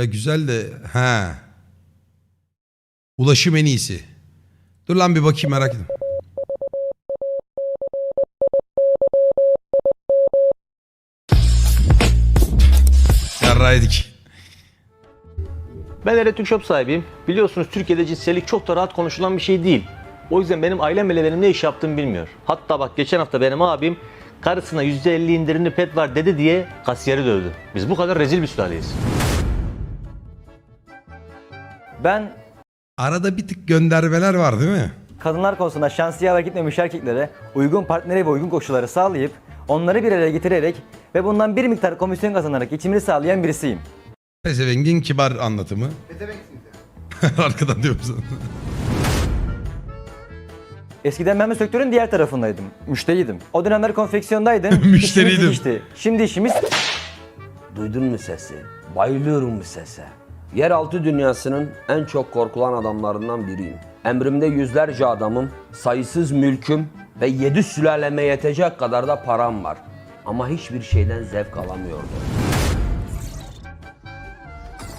Ya güzel de ha. Ulaşım en iyisi. Dur lan bir bakayım merak ettim. Yarraydık. Ben Eretük Shop sahibiyim. Biliyorsunuz Türkiye'de cinsellik çok da rahat konuşulan bir şey değil. O yüzden benim ailem bile benim ne iş yaptığımı bilmiyor. Hatta bak geçen hafta benim abim karısına %50 indirimli pet var dedi diye kasiyeri dövdü. Biz bu kadar rezil bir sülaleyiz. Ben Arada bir tık göndermeler var değil mi? kadınlar konusunda şansı yaver gitmemiş erkeklere uygun partneri ve uygun koşulları sağlayıp onları bir araya getirerek ve bundan bir miktar komisyon kazanarak geçimini sağlayan birisiyim. Pezevengin kibar anlatımı. Arkadan diyorum sana. Eskiden ben bu sektörün diğer tarafındaydım. Müşteriydim. O dönemler konfeksiyondaydım. Müşteriydim. İşte. Şimdi işimiz Duydun mu sesi? Bayılıyorum bu sese. Yeraltı dünyasının en çok korkulan adamlarından biriyim. Emrimde yüzlerce adamım, sayısız mülküm ve yedi sülaleme yetecek kadar da param var. Ama hiçbir şeyden zevk alamıyordum.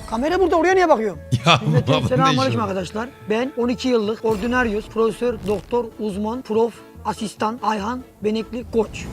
Kamera burada oraya niye bakıyorum? Ya Milletim babam ne selamünaleyküm işi? arkadaşlar. Ben 12 yıllık ordinaryus, profesör, doktor, uzman, prof, asistan, Ayhan, Benekli, koç.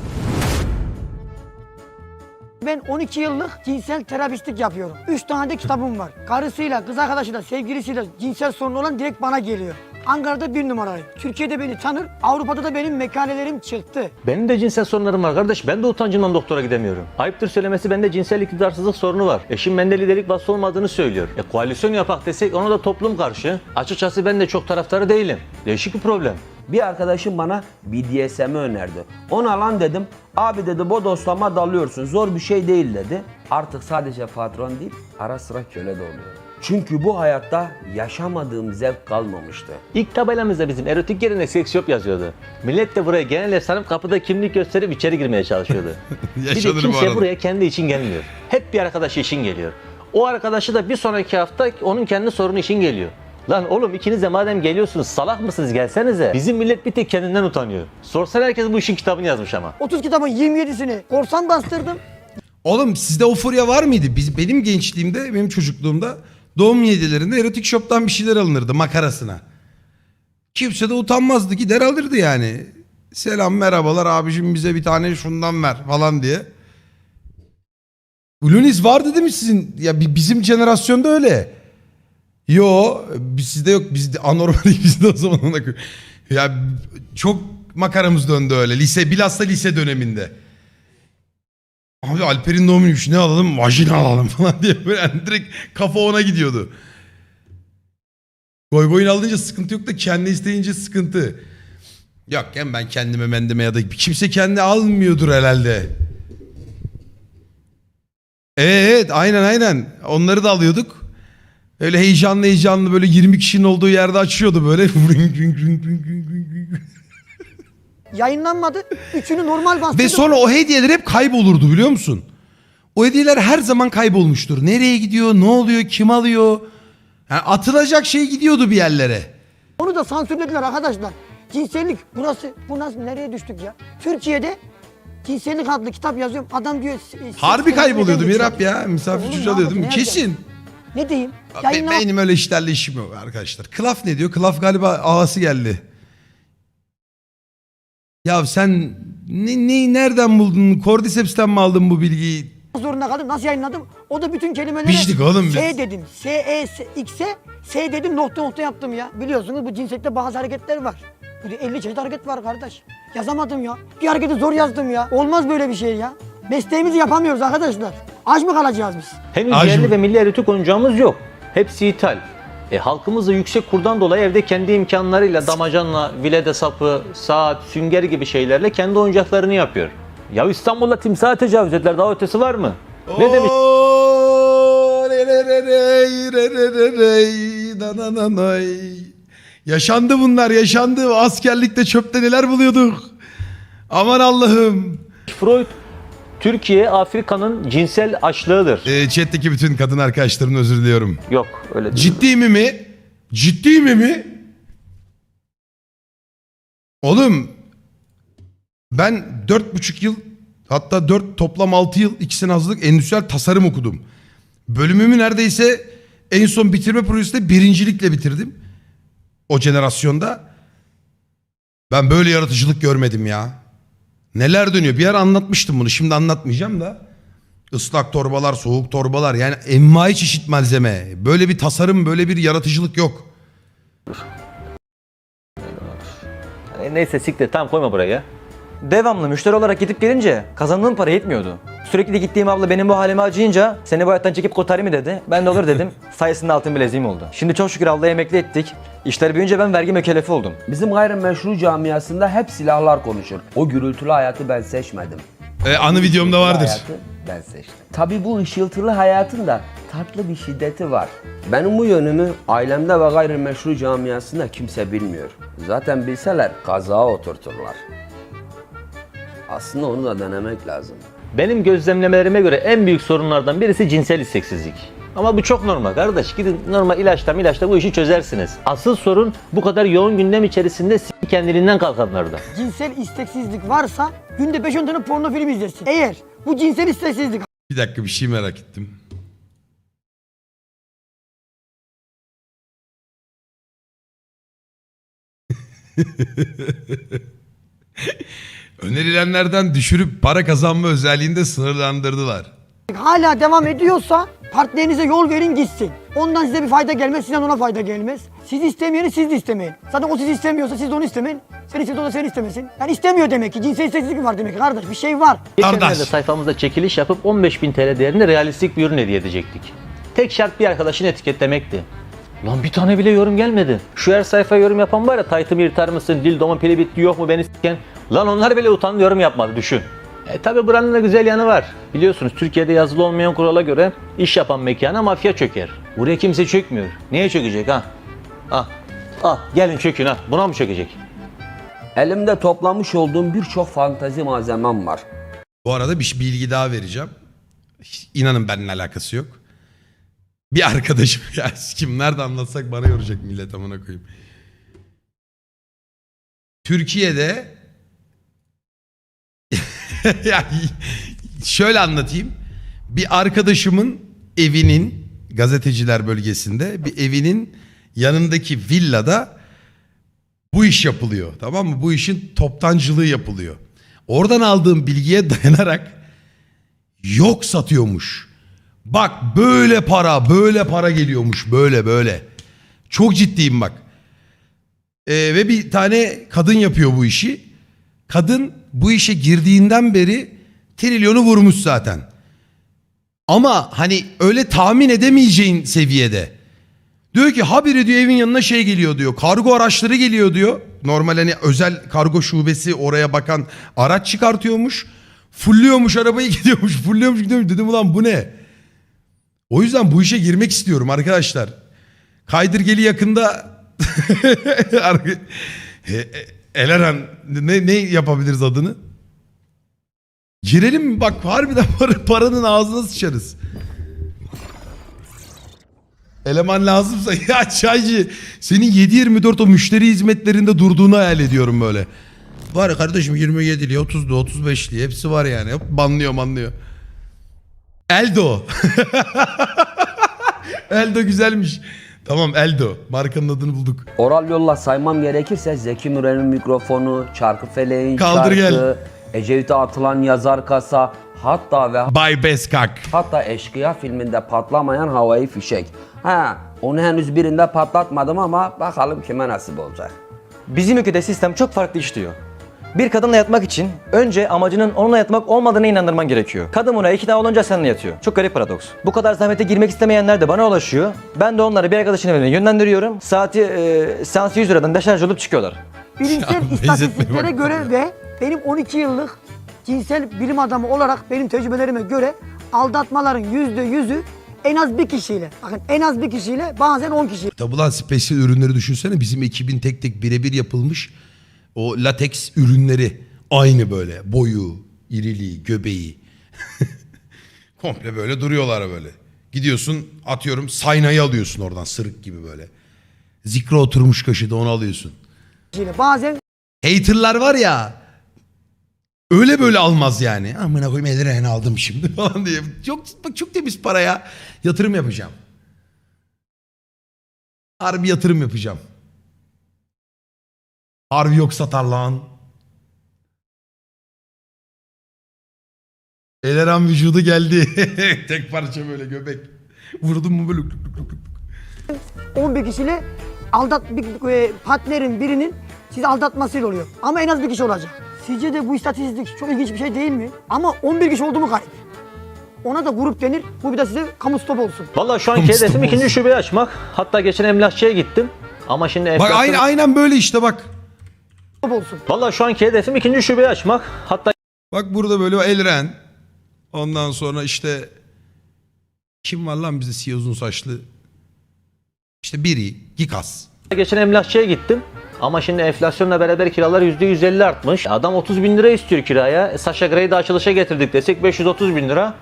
Ben 12 yıllık cinsel terapistlik yapıyorum. 3 tane de kitabım var. Karısıyla, kız arkadaşıyla, sevgilisiyle cinsel sorunu olan direkt bana geliyor. Ankara'da bir numarayım. Türkiye'de beni tanır, Avrupa'da da benim mekanelerim çıktı. Benim de cinsel sorunlarım var kardeş. Ben de utancımdan doktora gidemiyorum. Ayıptır söylemesi bende cinsel iktidarsızlık sorunu var. Eşim bende liderlik vasfı olmadığını söylüyor. E koalisyon yapak desek ona da toplum karşı. Açıkçası ben de çok taraftarı değilim. Değişik bir problem. Bir arkadaşım bana BDSM'i önerdi. Ona lan dedim. Abi dedi bodoslama dalıyorsun. Zor bir şey değil dedi. Artık sadece patron değil ara sıra köle de oluyorum. Çünkü bu hayatta yaşamadığım zevk kalmamıştı. İlk tabelamızda bizim erotik yerine seks shop yazıyordu. Millet de buraya genel ev sanıp kapıda kimlik gösterip içeri girmeye çalışıyordu. bir de Yaşanır bu kimse arada. buraya kendi için gelmiyor. Hep bir arkadaşı için geliyor. O arkadaşı da bir sonraki hafta onun kendi sorunu için geliyor. Lan oğlum ikiniz de madem geliyorsunuz salak mısınız gelsenize. Bizim millet bir tek kendinden utanıyor. Sorsan herkes bu işin kitabını yazmış ama. 30 kitabın 27'sini korsan bastırdım. Oğlum sizde o furya var mıydı? Biz benim gençliğimde, benim çocukluğumda doğum yedilerinde erotik shop'tan bir şeyler alınırdı makarasına. Kimse de utanmazdı gider alırdı yani. Selam merhabalar abicim bize bir tane şundan ver falan diye. Lunis vardı değil mi sizin? Ya bi- bizim jenerasyonda öyle. Yo sizde yok bizde anormal bizde o zaman Ya çok makaramız döndü öyle. Lise bilhassa lise döneminde. Abi Alper'in doğum günüymüş ne alalım? Vajina alalım falan diye böyle yani direkt kafa ona gidiyordu. Goy goyun alınca sıkıntı yok da kendi isteyince sıkıntı. Yok yani ben kendime mendeme ya da kimse kendi almıyordur herhalde. Evet aynen aynen onları da alıyorduk. Öyle heyecanlı heyecanlı böyle 20 kişinin olduğu yerde açıyordu böyle. Yayınlanmadı. Üçünü normal bastırdım. Ve sonra o hediyeler hep kaybolurdu biliyor musun? O hediyeler her zaman kaybolmuştur. Nereye gidiyor, ne oluyor, kim alıyor? Yani atılacak şey gidiyordu bir yerlere. Onu da sansürlediler arkadaşlar. Cinsellik burası, bu nasıl nereye düştük ya? Türkiye'de cinsellik adlı kitap yazıyorum. Adam diyor... Harbi kayboluyordu Mirap ya. Misafir çocuğu alıyordum. Kesin. Ne diyeyim? Yayınla... benim öyle işlerle işim yok arkadaşlar. Klaf ne diyor? Klaf galiba ağası geldi. Ya sen ne, ne, nereden buldun? Cordyceps'ten mi aldın bu bilgiyi? zorunda kaldım. Nasıl yayınladım? O da bütün kelimeleri... Biçtik oğlum biz. S dedim. S, E, S, X'e S dedim nokta nokta yaptım ya. Biliyorsunuz bu cinsellikte bazı hareketler var. Bu da 50 çeşit hareket var kardeş. Yazamadım ya. Bir hareketi zor yazdım ya. Olmaz böyle bir şey ya. Mesleğimizi yapamıyoruz arkadaşlar. Aç mı kalacağız biz? Henüz yerli ve milli erotik oyuncağımız yok. Hepsi ithal. E, halkımız da yüksek kurdan dolayı evde kendi imkanlarıyla damacanla, vilede sapı, saat, sünger gibi şeylerle kendi oyuncaklarını yapıyor. Ya İstanbul'da timsaha tecavüz ettiler daha ötesi var mı? Ne demiş? Yaşandı bunlar yaşandı. Askerlikte çöpte neler buluyorduk. Aman Allah'ım. Freud, Türkiye Afrika'nın cinsel açlığıdır. Ee, chat'teki bütün kadın arkadaşlarımın özür diliyorum. Yok öyle değil. Ciddi mi mi? Ciddi mi mi? Oğlum ben dört buçuk yıl hatta dört toplam altı yıl ikisine hazırlık endüstriyel tasarım okudum. Bölümümü neredeyse en son bitirme projesinde birincilikle bitirdim. O jenerasyonda. Ben böyle yaratıcılık görmedim ya. Neler dönüyor? Bir ara anlatmıştım bunu. Şimdi anlatmayacağım da. Islak torbalar, soğuk torbalar. Yani envai çeşit malzeme. Böyle bir tasarım, böyle bir yaratıcılık yok. Neyse siktir tam koyma buraya. Devamlı müşteri olarak gidip gelince kazandığım para yetmiyordu. Sürekli gittiğim abla benim bu halime acıyınca seni bu hayattan çekip kurtarayım mı dedi. Ben de olur dedim. Sayesinde altın bileziğim oldu. Şimdi çok şükür ablayı emekli ettik. İşler büyüyünce ben vergi mükellefi oldum. Bizim gayrimeşru camiasında hep silahlar konuşur. O gürültülü hayatı ben seçmedim. E, anı videomda vardır. Hayatı ben seçtim. Tabii bu ışıltılı hayatın da tatlı bir şiddeti var. Benim bu yönümü ailemde ve gayrimeşru camiasında kimse bilmiyor. Zaten bilseler kazağa oturturlar. Aslında onu da denemek lazım. Benim gözlemlemelerime göre en büyük sorunlardan birisi cinsel isteksizlik. Ama bu çok normal kardeş. Gidin normal ilaçla ilaçla bu işi çözersiniz. Asıl sorun bu kadar yoğun gündem içerisinde s- kendiliğinden kalkanlarda. Cinsel isteksizlik varsa günde 5-10 tane porno film izlesin. Eğer bu cinsel isteksizlik Bir dakika bir şey merak ettim. Önerilenlerden düşürüp para kazanma özelliğinde sınırlandırdılar. hala devam ediyorsa partnerinize yol verin gitsin. Ondan size bir fayda gelmez, sizden ona fayda gelmez. Siz istemeyeni siz de istemeyin. Zaten o sizi istemiyorsa siz de onu istemeyin. Sen istiyorsa o da seni istemesin. Yani istemiyor demek ki. Cinsel isteksizlik var demek ki kardeş. Bir şey var. Geçenlerde Kardeş. sayfamızda çekiliş yapıp 15.000 TL değerinde realistik bir ürün hediye edecektik. Tek şart bir arkadaşını etiketlemekti. Lan bir tane bile yorum gelmedi. Şu her sayfaya yorum yapan var ya taytımı yırtar mısın, dildomun pili bitti yok mu beni siken. Lan onlar bile utandı yorum yapmadı düşün. E tabi buranın da güzel yanı var. Biliyorsunuz Türkiye'de yazılı olmayan kurala göre iş yapan mekana mafya çöker. Buraya kimse çökmüyor. Niye çökecek ha? Ah, ah gelin çökün ha. Buna mı çökecek? Elimde toplamış olduğum birçok fantazi malzemem var. Bu arada bir bilgi daha vereceğim. İnanın benimle alakası yok. Bir arkadaşım ya kim nerede anlatsak bana yoracak millet amına koyayım. Türkiye'de şöyle anlatayım. Bir arkadaşımın evinin gazeteciler bölgesinde bir evinin yanındaki villada bu iş yapılıyor. Tamam mı? Bu işin toptancılığı yapılıyor. Oradan aldığım bilgiye dayanarak yok satıyormuş. Bak böyle para, böyle para geliyormuş. Böyle böyle. Çok ciddiyim bak. Ee, ve bir tane kadın yapıyor bu işi. Kadın bu işe girdiğinden beri trilyonu vurmuş zaten. Ama hani öyle tahmin edemeyeceğin seviyede. Diyor ki habire diyor evin yanına şey geliyor diyor. Kargo araçları geliyor diyor. Normal hani özel kargo şubesi oraya bakan araç çıkartıyormuş. Fulluyormuş arabayı gidiyormuş. Fulluyormuş gidiyormuş. Dedim ulan bu ne? O yüzden bu işe girmek istiyorum arkadaşlar. Kaydırgeli yakında E- Eleren ne, ne yapabiliriz adını? Girelim mi? Bak harbiden para, paranın ağzına sıçarız. Eleman lazımsa ya çaycı senin 7-24 o müşteri hizmetlerinde durduğunu hayal ediyorum böyle. Var kardeşim 27'li 30'lu 35'li hepsi var yani. Banlıyor banlıyor. Eldo. Eldo güzelmiş. Tamam Eldo. Markanın adını bulduk. Oral yolla saymam gerekirse Zeki Müren'in mikrofonu, Çarkıfeleğin Kaldır şarkı, gel. Ecevit'e atılan yazar kasa, hatta ve Bay Beskak. hatta Eşkıya filminde patlamayan havai fişek. Ha, onu henüz birinde patlatmadım ama bakalım kime nasip olacak. Bizim ülkede sistem çok farklı işliyor. Bir kadınla yatmak için önce amacının onunla yatmak olmadığına inandırman gerekiyor. Kadın buna ikna olunca seninle yatıyor. Çok garip paradoks. Bu kadar zahmete girmek istemeyenler de bana ulaşıyor. Ben de onları bir arkadaşın evine yönlendiriyorum. Saati e, seansı 100 liradan deşarj olup çıkıyorlar. Bilimsel istatistiklere göre ve benim 12 yıllık cinsel bilim adamı olarak benim tecrübelerime göre aldatmaların yüzde yüzü en az bir kişiyle, bakın en az bir kişiyle bazen 10 kişiyle Tabulan spesiyel ürünleri düşünsene. Bizim ekibin tek tek birebir yapılmış o lateks ürünleri. Aynı böyle. Boyu, iriliği, göbeği. Komple böyle duruyorlar böyle. Gidiyorsun atıyorum saynayı alıyorsun oradan sırık gibi böyle. Zikre oturmuş kaşıda onu alıyorsun. bazen Haterlar var ya Öyle böyle almaz yani. Amına koyayım eldiren aldım şimdi falan diye. Çok, bak çok temiz para ya. Yatırım yapacağım. Harbi yatırım yapacağım. Harbi yok satar lan. Eleran vücudu geldi. Tek parça böyle göbek. Vurdum mu böyle. luk luk luk luk. 11 kişiyle aldat bir e, partnerin birinin sizi aldatmasıyla oluyor. Ama en az bir kişi olacak. Sizce de bu istatistik çok ilginç bir şey değil mi? Ama 11 kişi oldu mu kayıp? Ona da grup denir. Bu bir de size kamu stop olsun. Vallahi şu anki Mustafa hedefim ikinci olsun. şubeyi açmak. Hatta geçen emlakçıya gittim. Ama şimdi Bak enflasyon... aynen, aynen böyle işte bak. Olsun. Vallahi şu anki hedefim ikinci şubeyi açmak. Hatta Bak burada böyle Elren. Ondan sonra işte kim var lan bizde siyah uzun saçlı? İşte biri. Gikas. geçen emlakçıya gittim. Ama şimdi enflasyonla beraber kiralar %150 artmış. Adam 30 bin lira istiyor kiraya. E, Sasha Grey'i de açılışa getirdik desek 530 bin lira.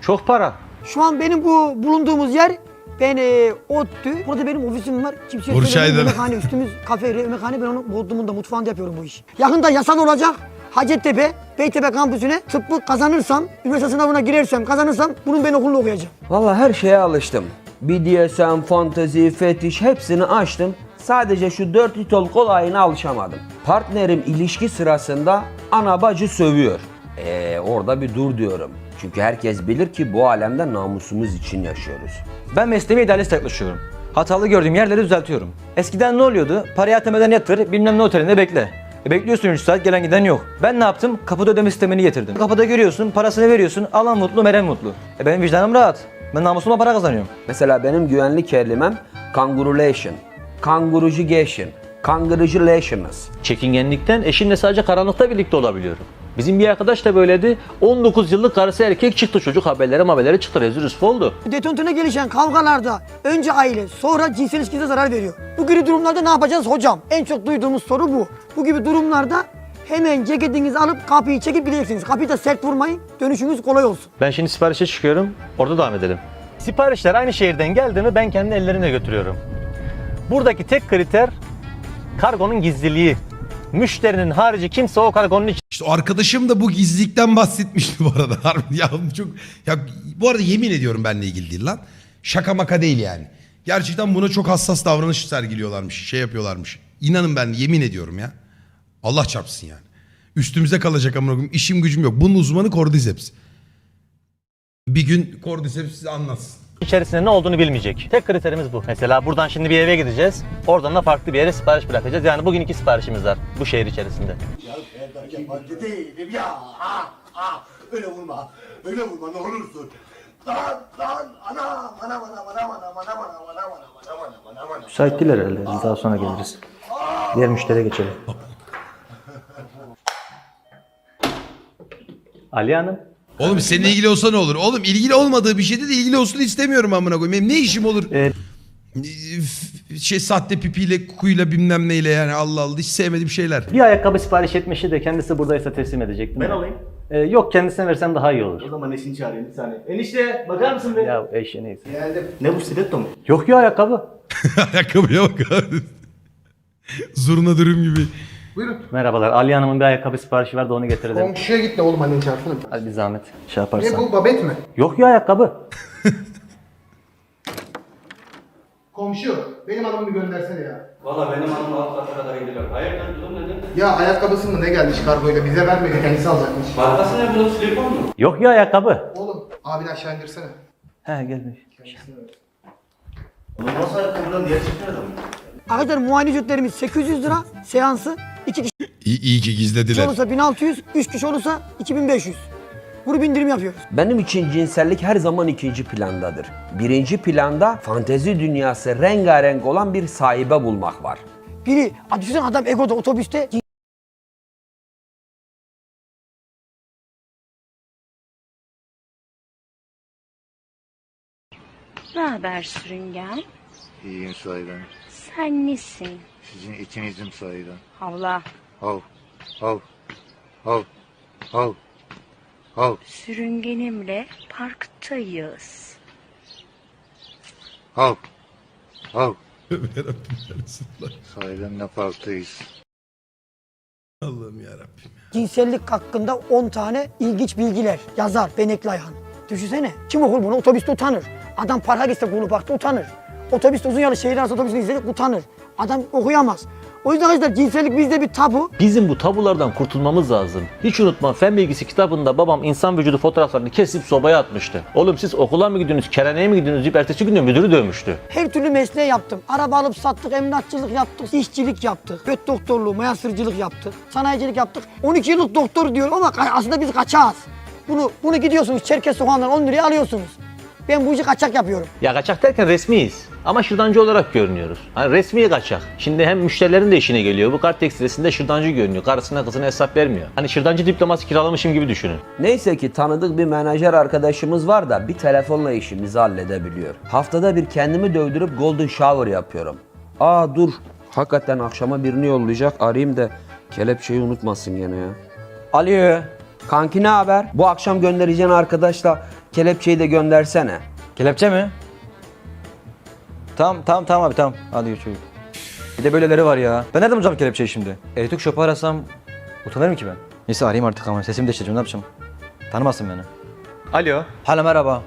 Çok para. Şu an benim bu bulunduğumuz yer ben e, ODTÜ. Burada benim ofisim var. Kimseye Burç söylemiyorum. Aydın. Yemekhane üstümüz kafe, yemekhane. Ben onu Bodrum'un da mutfağında yapıyorum bu işi. Yakında yasal olacak. Hacettepe, Beytepe kampüsüne tıbbı kazanırsam, üniversite sınavına girersem, kazanırsam bunun ben okulunu okuyacağım. Vallahi her şeye alıştım. BDSM, fantezi, fetiş hepsini açtım. Sadece şu dört litol kolayına alışamadım. Partnerim ilişki sırasında ana bacı sövüyor. Eee orada bir dur diyorum. Çünkü herkes bilir ki bu alemde namusumuz için yaşıyoruz. Ben mesleğime idealist yaklaşıyorum. Hatalı gördüğüm yerleri düzeltiyorum. Eskiden ne oluyordu? Parayı atemeden yatır, bilmem ne otelinde bekle. E bekliyorsun 3 saat gelen giden yok. Ben ne yaptım? Kapıda ödeme sistemini getirdim. Kapıda görüyorsun, parasını veriyorsun, alan mutlu, veren mutlu. E benim vicdanım rahat. Ben namusuma para kazanıyorum. Mesela benim güvenlik kelimem kangurulation, kangurucugation, kangurugulationız. Çekingenlikten eşimle sadece karanlıkta birlikte olabiliyorum. Bizim bir arkadaş da böyleydi. 19 yıllık karısı erkek çıktı çocuk haberleri haberleri çıktı rezil rüsva oldu. Detontuna gelişen kavgalarda önce aile sonra cinsel ilişkinize zarar veriyor. Bu gibi durumlarda ne yapacağız hocam? En çok duyduğumuz soru bu. Bu gibi durumlarda hemen ceketinizi alıp kapıyı çekip gideceksiniz. Kapıyı da sert vurmayın. Dönüşünüz kolay olsun. Ben şimdi siparişe çıkıyorum. Orada devam edelim. Siparişler aynı şehirden geldi mi ben kendi ellerimle götürüyorum. Buradaki tek kriter kargonun gizliliği. Müşterinin harici kimse o kargonun İşte arkadaşım da bu gizlilikten bahsetmişti bu arada. Ya çok ya bu arada yemin ediyorum benimle ilgili değil lan. Şaka maka değil yani. Gerçekten buna çok hassas davranış sergiliyorlarmış. Şey yapıyorlarmış. İnanın ben yemin ediyorum ya. Allah çarpsın yani. Üstümüze kalacak amına koyayım. İşim gücüm yok. Bunun uzmanı Cordyceps. Bir gün Cordyceps size anlatsın. İçerisinde ne olduğunu bilmeyecek. Tek kriterimiz bu. Mesela buradan şimdi bir eve gideceğiz. Oradan da farklı bir yere sipariş bırakacağız. Yani bugün iki siparişimiz var bu şehir içerisinde. Yabancı değilim ya. Ah, ah. Öyle vurma. Öyle vurma ne olursun. Lan lan anam anam anam anam anam anam anam anam anam anam anam anam. Müsait değil herhalde. Biz daha sonra geliriz. Diğer müşteriye geçelim. Ali Hanım. Oğlum seninle ilgili olsa ne olur? Oğlum ilgili olmadığı bir şeyde de ilgili olsun istemiyorum amına koyayım. Benim ne işim olur? Ee, F- şey sahte pipiyle, kukuyla bilmem neyle yani Allah Allah hiç sevmediğim şeyler. bir ayakkabı sipariş etmişti de kendisi buradaysa teslim edecektim. Ben alayım. yok kendisine versem daha iyi olur. O zaman eşini çağırayım bir saniye. Enişte bakar mısın be? Ya eşe neyse. Ne bu stiletto mu? Yok ya ayakkabı. Ayakkabıya bak abi. Zurna dürüm gibi. Merhabalar. Ali Hanım'ın bir ayakkabı siparişi vardı onu getirdim. Komşuya git de oğlum annen çarpsana. Hadi bir zahmet. Şey Ne yaparsan. bu babet mi? Yok ya ayakkabı. Komşu benim adamı bir göndersene ya. Valla benim hanım alt kata kadar gidiyor. Hayırdır durum nedir? Ya ayakkabısı mı ne gelmiş kargoyla bize vermedi kendisi alacakmış. Markası ne bu? Silikon mu? Yok ya ayakkabı. Oğlum abini aşağı indirsene. He gelmiş. Oğlum nasıl ayakkabıdan diğer nerede mi? Arkadaşlar muayene ücretlerimiz 800 lira seansı. 2 kişi İyi, iyi ki gizlediler. olursa 1600, 3 kişi olursa 2500. Grup indirim yapıyoruz. Benim için cinsellik her zaman ikinci plandadır. Birinci planda fantezi dünyası rengarenk olan bir sahibe bulmak var. Biri, a, düşünsene adam Ego'da otobüste Ne haber sürüngen? İyiyim sahiden. Sen nesin? Sizin itinizim sahiden. Havla. Hav, hav, hav, hav, hav. Sürüngenimle parktayız. Hav, hav. Sahiden ne parktayız. Allah'ım yarabbim. Cinsellik hakkında 10 tane ilginç bilgiler yazar Benekli Ayhan. Düşünsene. Kim okur bunu? Otobüste utanır. Adam parka gitse kulu baktı utanır. Otobüste uzun yolu şehir arası otobüsünü izleyecek utanır. Adam okuyamaz. O yüzden arkadaşlar cinsellik bizde bir tabu. Bizim bu tabulardan kurtulmamız lazım. Hiç unutma fen bilgisi kitabında babam insan vücudu fotoğraflarını kesip sobaya atmıştı. Oğlum siz okula mı gidiyorsunuz, keraneye mi gidiyorsunuz deyip ertesi gün de müdürü dövmüştü. Her türlü mesleği yaptım. Araba alıp sattık, emlakçılık yaptık, işçilik yaptık, göt doktorluğu, mayasırcılık yaptık, sanayicilik yaptık. 12 yıllık doktor diyorum ama aslında biz kaçağız. Bunu, bunu gidiyorsunuz Çerkez sokağından 10 liraya alıyorsunuz. Ben bu işi kaçak yapıyorum. Ya kaçak derken resmiyiz. Ama şırdancı olarak görünüyoruz. Hani resmi kaçak. Şimdi hem müşterilerin de işine geliyor. Bu kart tekstilesinde şırdancı görünüyor. Karısına kızına hesap vermiyor. Hani şırdancı diploması kiralamışım gibi düşünün. Neyse ki tanıdık bir menajer arkadaşımız var da bir telefonla işimizi halledebiliyor. Haftada bir kendimi dövdürüp golden shower yapıyorum. Aa dur. Hakikaten akşama birini yollayacak. Arayayım da kelepçeyi unutmasın gene ya. Alo. Kanki ne haber? Bu akşam göndereceğin arkadaşla kelepçeyi de göndersene. Kelepçe mi? Tamam tamam tamam abi tamam. Hadi yürü çocuk. Bir de böyleleri var ya. Ben nereden bulacağım kelepçeyi şimdi? Elektrik şopu arasam utanırım ki ben. Neyse arayayım artık ama sesimi değiştireceğim ne yapacağım? Tanımasın beni. Alo. Hala merhaba.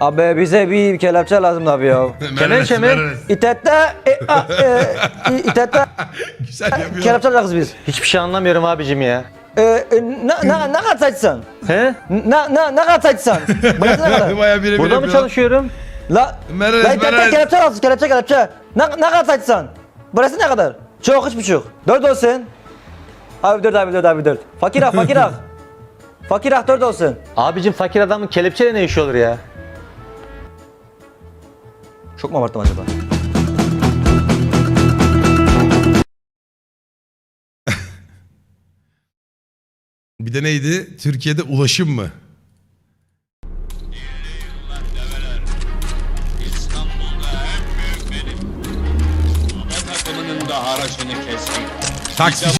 Abi bize bir kelepçe lazım abi ya. Kelepçe mi? İtette, e, a, e, i- itette Güzel yapıyor. kelepçe alacağız biz. Hiçbir şey anlamıyorum abicim ya. E, e, ne, ne, ne kadar saçsan? He? Ne, ne, ne kadar saçsan? Burası ne kadar? Bayağı birebir Burada mı çalışıyorum? La, Meral, la Meral. kelepçe lazım, kelepçe kelepçe. Ne, ne kadar saçsan? Burası ne kadar? Çok, üç buçuk. Dört olsun. Abi dört abi dört abi dört. Fakir ah fakir ah. fakir ah dört olsun. Abicim fakir adamın kelepçeyle ne işi olur ya? Çok mu abarttım acaba? De neydi? Türkiye'de ulaşım mı? Taksi